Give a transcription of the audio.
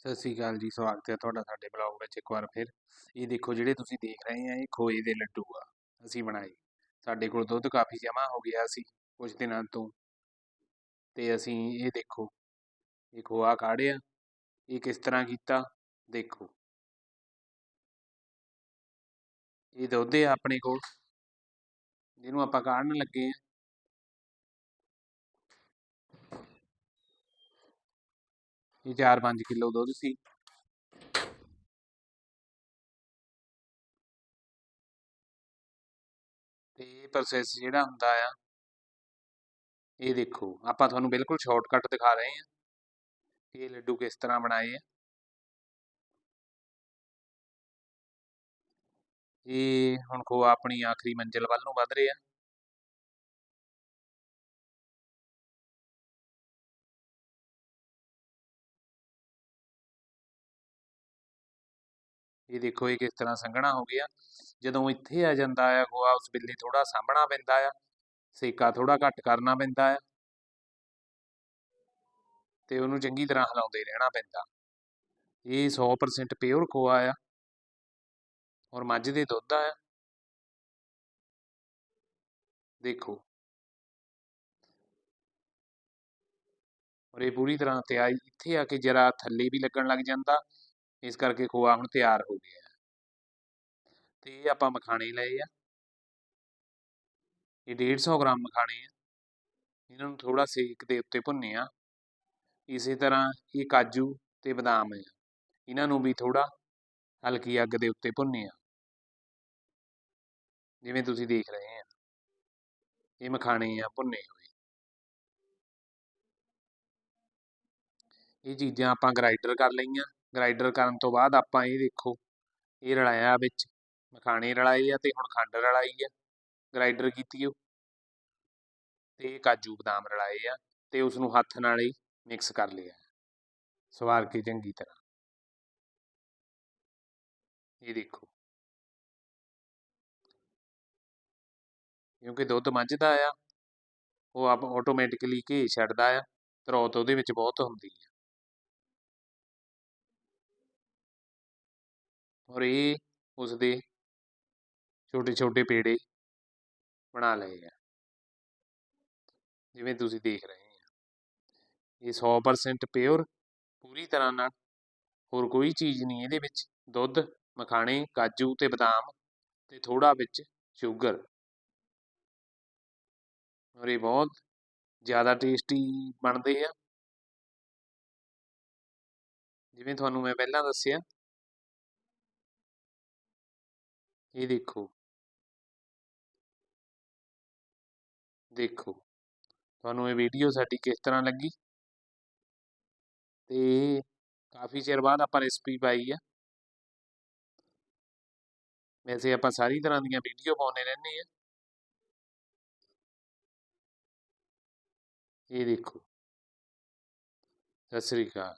ਸਤਿ ਸ੍ਰੀ ਅਕਾਲ ਜੀ, ਸਵਾਗਤ ਹੈ ਤੁਹਾਡਾ ਸਾਡੇ ਬਲੌਗ ਵਿੱਚ ਇੱਕ ਵਾਰ ਫਿਰ। ਇਹ ਦੇਖੋ ਜਿਹੜੇ ਤੁਸੀਂ ਦੇਖ ਰਹੇ ਆ, ਇਹ ਖੋਏ ਦੇ ਲੱਡੂ ਆ, ਅਸੀਂ ਬਣਾਏ। ਸਾਡੇ ਕੋਲ ਦੁੱਧ ਕਾਫੀ ਜਮਾ ਹੋ ਗਿਆ ਸੀ ਕੁਝ ਦਿਨਾਂ ਤੋਂ। ਤੇ ਅਸੀਂ ਇਹ ਦੇਖੋ, ਇਹ ਖੋਆ ਕਾੜਿਆ, ਇਹ ਕਿਸ ਤਰ੍ਹਾਂ ਕੀਤਾ, ਦੇਖੋ। ਇਹ ਦੁੱਧ ਹੈ ਆਪਣੇ ਕੋਲ, ਜਿਹਨੂੰ ਆਪਾਂ ਕਾੜਨ ਲੱਗੇ ਆ। ਇਹ 4-5 ਕਿਲੋ ਦੁੱਧ ਸੀ। ਤੇ ਇਹ ਪ੍ਰੋਸੈਸ ਜਿਹੜਾ ਹੁੰਦਾ ਆ, ਇਹ ਦੇਖੋ, ਆਪਾਂ ਤੁਹਾਨੂੰ ਬਿਲਕੁਲ ਸ਼ਾਰਟਕਟ ਦਿਖਾ ਰਹੇ ਹਾਂ। ਇਹ ਲੱਡੂ ਕਿਸ ਤਰ੍ਹਾਂ ਬਣਾਏ ਆ। ਇਹ ਹੁਣ ਕੋ ਆਪਣੀ ਆਖਰੀ ਮੰਜ਼ਿਲ ਵੱਲ ਨੂੰ ਵਧ ਰਿਹਾ। ਇਹ ਦੇਖੋ ਇਹ ਕਿਸ ਤਰ੍ਹਾਂ ਸੰਘਣਾ ਹੋ ਗਿਆ। ਜਦੋਂ ਇੱਥੇ ਆ ਜਾਂਦਾ ਆ ਗੋਆ ਉਸ ਵੇਲੇ ਥੋੜਾ ਸਾਂਭਣਾ ਪੈਂਦਾ ਆ, ਸੇਕਾ ਥੋੜਾ ਘੱਟ ਕਰਨਾ ਪੈਂਦਾ ਆ। ਤੇ ਉਹਨੂੰ ਚੰਗੀ ਤਰ੍ਹਾਂ ਹਿਲਾਉਂਦੇ ਰਹਿਣਾ ਪੈਂਦਾ। ਇਹ 100% ਪਿਓਰ ਖੋਆ ਆ ਔਰ ਮੱਝ ਦੇ ਦੁੱਧ ਆ। ਦੇਖੋ। ਔਰ ਇਹ ਪੂਰੀ ਤਰ੍ਹਾਂ ਤਿਆਰ ਇੱਥੇ ਆ ਕੇ ਜਰਾ ਥੱਲੇ ਵੀ ਲੱਗਣ ਲੱਗ ਜਾਂਦਾ। ਇਸ ਕਰਕੇ ਖੋਆ ਹੁਣ ਤਿਆਰ ਹੋ ਗਿਆ। ਤੇ ਇਹ ਆਪਾਂ ਮਖਾਣੇ ਲਏ ਆ। ਇਹ 150 ਗ੍ਰਾਮ ਮਖਾਣੇ ਆ। ਇਹਨਾਂ ਨੂੰ ਥੋੜਾ ਸੇਕ ਦੇ ਉੱਤੇ ਭੁੰਨੇ ਆ। ਇਸੇ ਤਰ੍ਹਾਂ ਇਹ ਕਾਜੂ ਤੇ ਬਦਾਮ ਆ। ਇਹਨਾਂ ਨੂੰ ਵੀ ਥੋੜਾ ਹਲਕੀ ਅੱਗ ਦੇ ਉੱਤੇ ਭੁੰਨੇ ਆ। ਜਿਵੇਂ ਤੁਸੀਂ ਦੇਖ ਰਹੇ ਆ। ਇਹ ਮਖਾਣੇ ਆ ਭੁੰਨੇ ਹੋਏ। ਇਹ ਚੀਜ਼ਾਂ ਆਪਾਂ ਗ੍ਰਾਈਂਡਰ ਕਰ ਲਈਆਂ। ਗ੍ਰਾਈਂਡਰ ਕਰਨ ਤੋਂ ਬਾਅਦ ਆਪਾਂ ਇਹ ਦੇਖੋ, ਇਹ ਰਲਾਇਆ ਵਿੱਚ। ਮਖਾਣੇ ਰਲਾਏ ਆ ਤੇ ਹੁਣ ਖੰਡ ਰਲਾਈ ਆ। ਗ੍ਰਾਈਂਡਰ ਕੀਤੀ ਉਹ। ਤੇ ਕਾਜੂ ਬਦਾਮ ਰਲਾਏ ਆ ਤੇ ਉਸ ਨੂੰ ਹੱਥ ਨਾਲ ਹੀ ਮਿਕਸ ਕਰ ਲਿਆ ਸਵਾਰ ਕੇ ਚੰਗੀ ਤਰ੍ਹਾਂ। ਇਹ ਦੇਖੋ। ਕਿਉਂਕਿ ਦੁੱਧ ਮੱਝ ਦਾ ਆ, ਉਹ ਆਪ ਆਟੋਮੈਟਿਕਲੀ ਘੇ ਛੱਡਦਾ ਆ, ਤਰੋਤ ਉਹਦੇ ਵਿੱਚ ਬਹੁਤ ਹੁੰਦੀ ਹੈ ਔਰ ਇਹ ਉਸਦੇ ਛੋਟੇ ਛੋਟੇ ਪੇੜੇ ਬਣਾ ਲਏ ਆ। ਜਿਵੇਂ ਤੁਸੀਂ ਦੇਖ ਰਹੇ ਆ। ਇਹ 100% ਪਿਓਰ ਪੂਰੀ ਤਰ੍ਹਾਂ ਨਾਲ ਹੋਰ ਕੋਈ ਚੀਜ਼ ਨਹੀਂ ਇਹਦੇ ਵਿੱਚ। ਦੁੱਧ, ਮਖਾਣੇ, ਕਾਜੂ ਤੇ ਬਦਾਮ ਤੇ ਥੋੜਾ ਵਿੱਚ ਸ਼ੂਗਰ ਔਰ ਇਹ ਬਹੁਤ ਜ਼ਿਆਦਾ ਟੇਸਟੀ ਬਣਦੇ ਆ। ਜਿਵੇਂ ਤੁਹਾਨੂੰ ਮੈਂ ਪਹਿਲਾਂ ਦੱਸਿਆ ਇਹ ਦੇਖੋ। ਦੇਖੋ, ਤੁਹਾਨੂੰ ਇਹ ਵੀਡੀਓ ਸਾਡੀ ਕਿਸ ਤਰ੍ਹਾਂ ਲੱਗੀ? ਤੇ ਕਾਫੀ ਚਿਰ ਬਾਅਦ ਆਪਾਂ ਰੈਸਪੀ ਪਾਈ ਆ। ਵੈਸੇ ਆਪਾਂ ਸਾਰੀ ਤਰ੍ਹਾਂ ਦੀਆਂ ਵੀਡੀਓ ਪਾਉਂਦੇ ਰਹਿੰਦੇ ਆ। ਇਹ ਦੇਖੋ। ਸਤਿ ਸ੍ਰੀ ਅਕਾਲ।